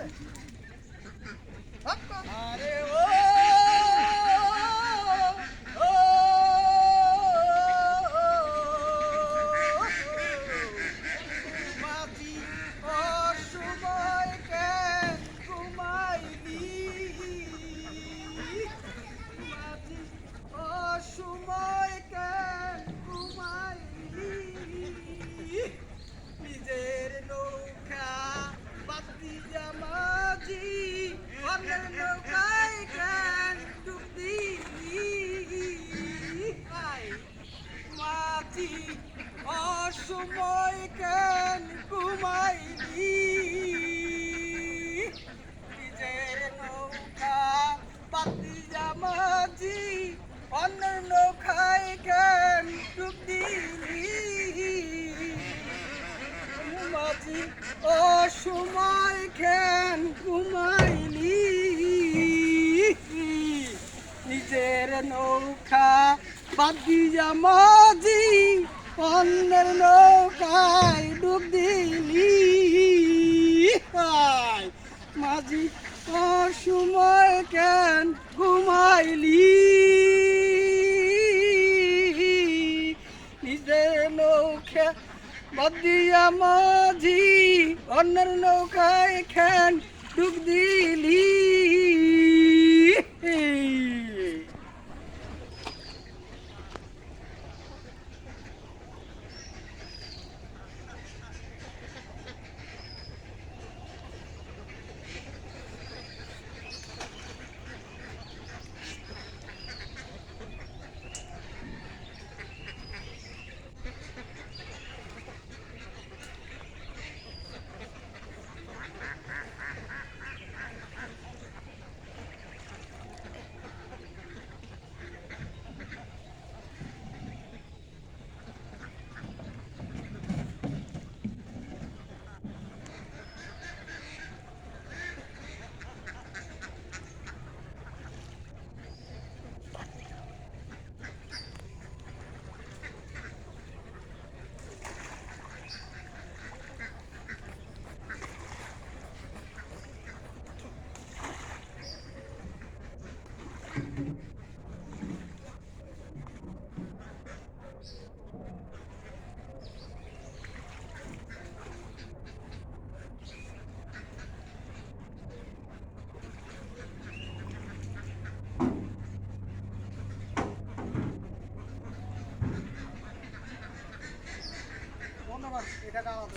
আছে অসময় কেন ঘুমাইলি? নিজের নৌকা বাতিয়া মাঝি অন্যের নৌকায় কেন ডুব দিলি? মাঝি, অসময় কেন ঘুমাইলি? নিজের নৌকা দিয়া মাঝি অন্যের নৌকায় ডুব দিলি। মাঝি অসময় কেন ঘুমাইলি? নিজের নৌকা বদিয়া মাঝি অন্যের নৌকায় খান ডুব দিলি? 你才刚刚